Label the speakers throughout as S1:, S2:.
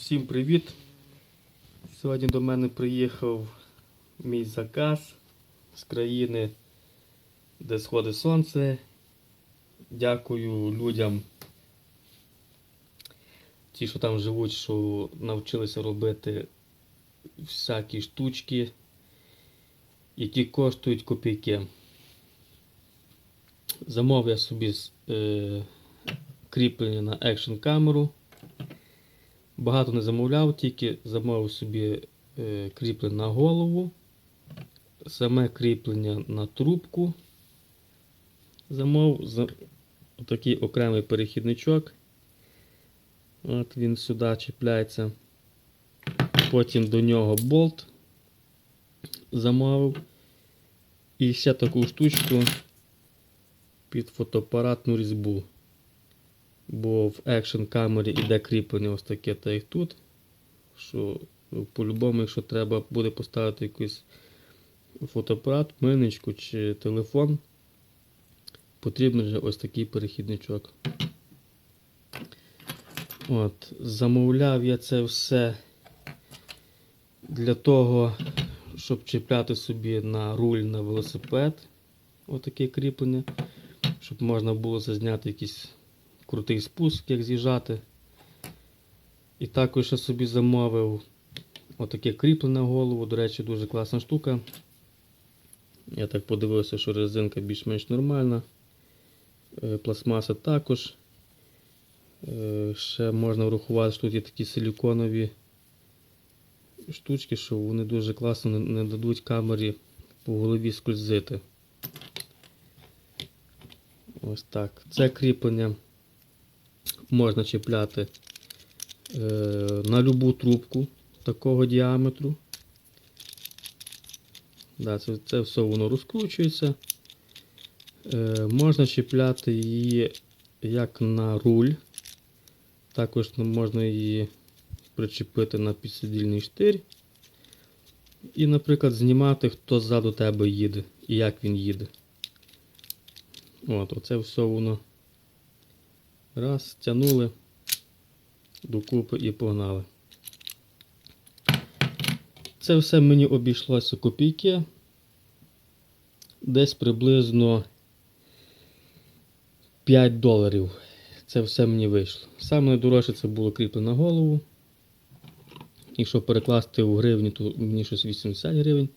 S1: Всім привіт! Сьогодні до мене приїхав мій заказ з країни, де сходить сонце. Дякую людям, ті, що там живуть, що навчилися робити всякі штучки, які коштують копійки. Замовив я собі е, кріплення на екшн камеру. Багато не замовляв, тільки замовив собі е, кріплення на голову, саме кріплення на трубку. Замовив за такий окремий перехідничок. От він сюди чіпляється. Потім до нього болт замовив. І ще таку штучку під фотоапаратну різьбу. Бо в екшн камері іде кріплення ось таке, та як тут. Що по-любому, якщо треба буде поставити якийсь фотоапарат, мильничку чи телефон, потрібен вже ось такий перехідничок. От, Замовляв я це все для того, щоб чіпляти собі на руль на велосипед. Отаке кріплення, щоб можна було зазняти якісь крутий спуск, як з'їжджати. І також я собі замовив отаке кріплення на голову. До речі, дуже класна штука. Я так подивився, що резинка більш-менш нормальна. Е, Пластмаса також. Е, Ще можна врахувати, що тут є такі силіконові штучки, що вони дуже класно не- не дадуть камері по голові скользити. Ось так. Це кріплення можна чіпляти е, на любу трубку такого діаметру. Це все воно розкручується. Е, можна чіпляти її як на руль. Також можна її причепити на підсидільний штир. І, наприклад, знімати, хто ззаду тебе їде і як він їде. От, оце все воно. Раз, тянули докупи і погнали. Це все мені обійшлося копійки. Десь приблизно 5 доларів. Це все мені вийшло. Саме найдорожче це було кріплено на голову. Якщо перекласти у гривні, то мені щось 80 гривень.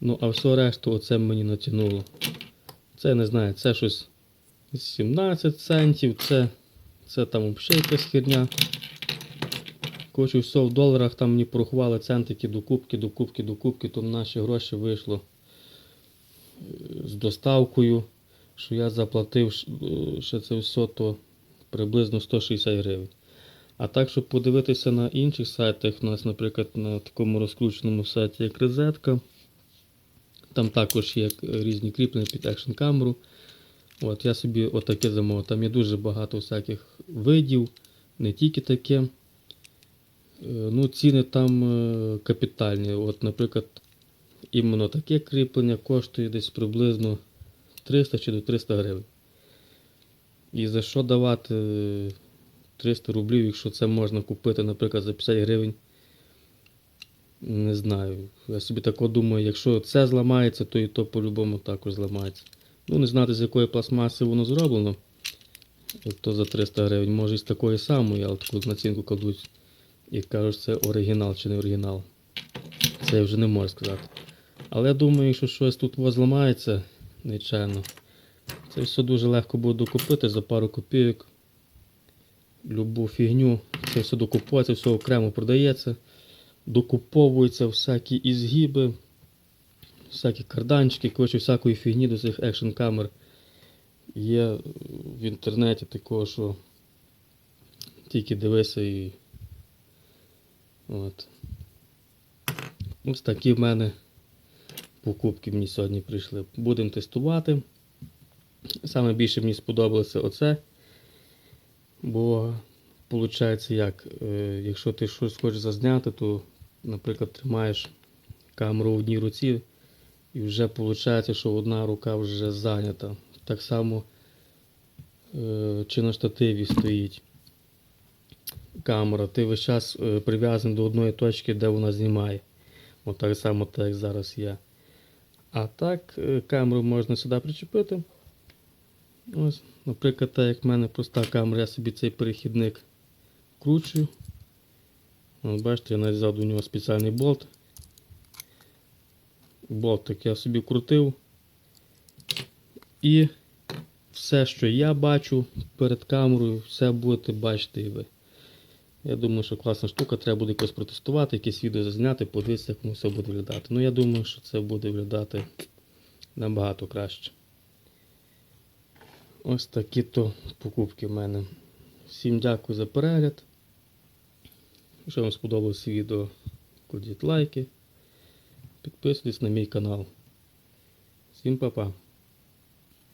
S1: Ну, а все решту оце мені натягнуло. Це не знаю, це щось 17 центів, це, це там взагалі якась херня. Коротше, все в доларах там мені порахували центики до кубки, до кубки, до кубки, то наші гроші вийшло е, з доставкою, що я заплатив е, ще це все, то приблизно 160 гривень. А так, щоб подивитися на інших сайтах, у нас, наприклад, на такому розкрученому сайті, як розетка, там також є е, різні кріплення під екшн камеру. От, я собі отаке замовив. Там є дуже багато всяких видів, не тільки таке. Е, Ну, ціни там е, капітальні. От, наприклад, іменно таке кріплення коштує десь приблизно 300 чи до 300 гривень. І за що давати е, 300 рублів, якщо це можна купити, наприклад, за 50 гривень? Не знаю. Я собі тако думаю, якщо це зламається, то і то по-любому також зламається. Ну, не знати, з якої пластмаси воно зроблено. То за 300 гривень, може і з такої самої, але таку націнку кладуть і кажуть, це оригінал чи не оригінал. Це я вже не можу сказати. Але я думаю, якщо щось тут зламається нечайно, це все дуже легко буде докупити за пару копійок. Любу фігню, це все докуповується, все окремо продається. Докуповуються всякі ізгиби, всякі карданчики, коротше, всякої фігні до цих екшн камер. Є в інтернеті такого, що тільки дивися і. От. Ось такі в мене покупки мені сьогодні прийшли. Будемо тестувати. Саме більше мені сподобалося оце. Бо виходить як, е, якщо ти щось хочеш зазняти, то, наприклад, тримаєш камеру в одній руці, і вже виходить, що одна рука вже зайнята. Так само е, чи на штативі стоїть. камера, ти весь час е, прив'язаний до одної точки, де вона знімає. От так само, так як зараз є. А так, е, камеру можна сюди причепити. Ось, наприклад, так як в мене проста камера, я собі цей перехідник вкручую. От, бачите, я нав'язав до нього спеціальний болт. Болтик я собі крутив. І все, що я бачу перед камерою, все будете бачити і ви. Я думаю, що класна штука, треба буде якось протестувати, якесь відео зазняти, подивитися, як воно все буде виглядати. Ну я думаю, що це буде виглядати набагато краще. Ось такі то покупки в мене. Всім дякую за перегляд. Якщо вам сподобалось відео, кладіть лайки, підписуйтесь на мій канал. Всім па-па.